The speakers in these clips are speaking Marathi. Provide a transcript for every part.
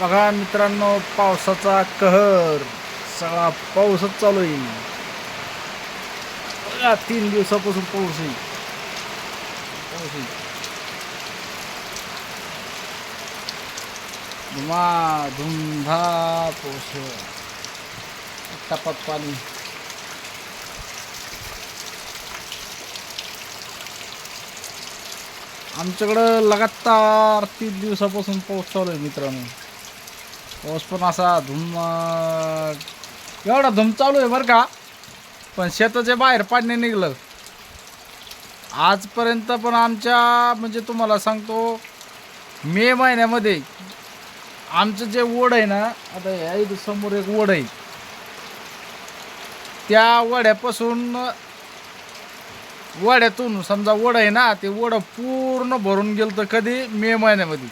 बघा मित्रांनो पावसाचा कहर. सगळा पाऊसच चालू आहे. बघा तीन दिवसापासून पाऊस आहे. पाऊस धुमा धुमधा पाऊस आहे. टपात पाणी. आमच्याकडं लगातार तीन दिवसापासून पाऊस चालू आहे मित्रांनो. पाऊस पण असा धुम एवढा धुम चालू आहे बरं का. पण शेताच्या बाहेर पाणी निघलं. आजपर्यंत पण आमच्या म्हणजे तुम्हाला सांगतो मे महिन्यामध्ये आमचं जे ओढ आहे ना आता या इथं समोर एक ओढ आहे. त्या वड्यापासून वड्यातून समजा वड आहे ना ते वड पूर्ण भरून गेलं तर कधी? मे महिन्यामध्ये.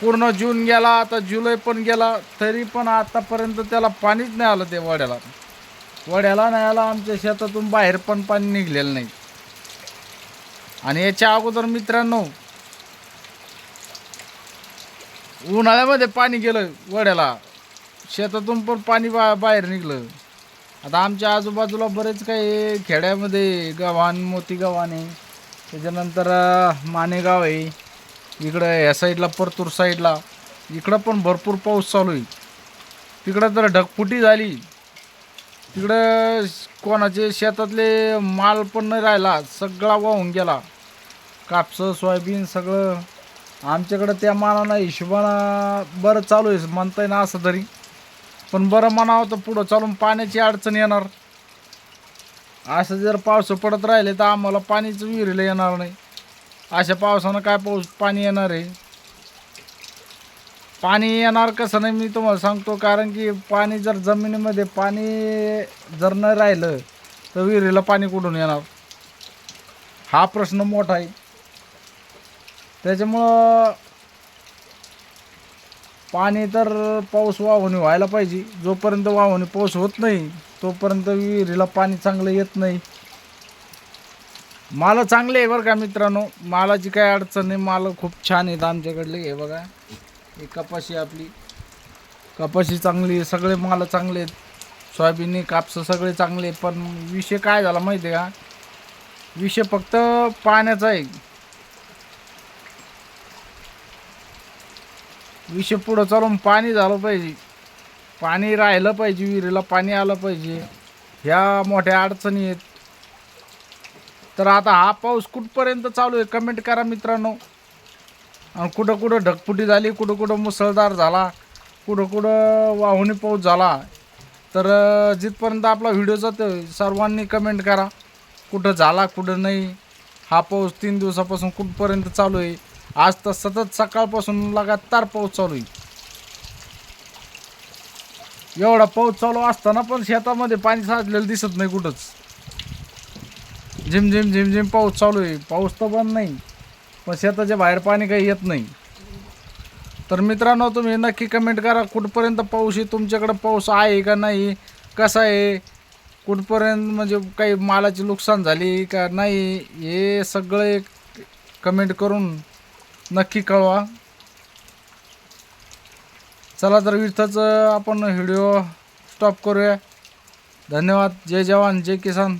पूर्ण जून गेला आता जुलै पण गेला तरी पण आतापर्यंत त्याला पाणीच नाही आलं ते वड्याला. वड्याला नाही आला आमच्या शेतातून बाहेर पण पाणी निघलेलं नाही. आणि याच्या अगोदर मित्रांनो उन्हाळ्यामध्ये पाणी गेलं वड्याला. शेतातून पण पाणी बा बाहेर निघलं. आता आमच्या आजूबाजूला बरेच काही खेड्यामध्ये गव्हाण मोती गव्हाण आहे. त्याच्यानंतर मानेगाव आहे. इकडं या साईडला परतूर साईडला. इकडं पण भरपूर पाऊस चालू आहे. तिकडं तर ढगफुटी झाली. तिकडं कोणाचे शेतातले माल पण नाही राहिला. सगळा वाहून गेला. कापसं सोयाबीन सगळं. आमच्याकडं त्या मानानं हिशोबानं बरं चालू आहे म्हणता येईना असं तरी. पण बरं म्हणावं तर पुढं चालून पाण्याची अडचण येणार. असं जर पावसं पडत राहिले तर आम्हाला पाणीच विहिरीला येणार नाही. अशा पावसानं काय पाऊस पाणी येणार आहे? पाणी येणार कसं नाही मी तुम्हाला सांगतो कारण की पाणी जर जमिनीमध्ये पाणी जर न राहिलं तर विहिरीला पाणी कुठून येणार? हा प्रश्न मोठा आहे. त्याच्यामुळं पाणी तर पाऊस वाहून व्हायला पाहिजे. जोपर्यंत वाहून पाऊस होत नाही तोपर्यंत विहिरीला पाणी चांगलं येत नाही. माल चांगले आहे बरं का मित्रांनो? मालाची काय अडचण नाही मालं खूप छान आहेत आमच्याकडले हे बघा. ही कपाशी आपली. कपाशी चांगली आहे सगळे माल चांगले आहेत. सोयाबीन कापसं सगळे चांगले आहेत. पण विषय काय झाला माहिती आहे का? विषय फक्त पाण्याचा आहे. विषय पुढं चालून पाणी झालं पाहिजे. पाणी राहिलं पाहिजे विहिरीला पाणी आलं पाहिजे. ह्या मोठ्या अडचणी आहेत. तर आता हा पाऊस कुठपर्यंत चालू आहे? कमेंट करा मित्रांनो. आणि कुठं कुठं ढगफुटी झाली कुठं कुठं मुसळधार झाला कुठं कुठं वाहुनी पाऊस झाला. तर जिथपर्यंत आपला व्हिडिओ जातो सर्वांनी कमेंट करा. कुठं झाला कुठं नाही हा पाऊस तीन दिवसापासून कुठपर्यंत चालू आहे? आज तर सतत सकाळपासून लगातार पाऊस चालू आहे. एवढा पाऊस चालू असताना पण शेतामध्ये पाणी साचलेलं दिसत नाही कुठंच. झिम झिम झिम झिम पाऊस चालू आहे. पाऊस तर बंद नाही. पण शेताच्या बाहेर पाणी काही येत नाही. तर मित्रांनो तुम्ही नक्की कमेंट करा कुठपर्यंत पाऊस आहे तुमच्याकडं पाऊस आहे का नाही कसा आहे कुठपर्यंत म्हणजे काही मालाची नुकसान झाली का नाही हे सगळं एक कमेंट करून नक्की कळवा. चला तर इथंच आपण व्हिडिओ स्टॉप करूया. धन्यवाद. जय जवान जय किसान.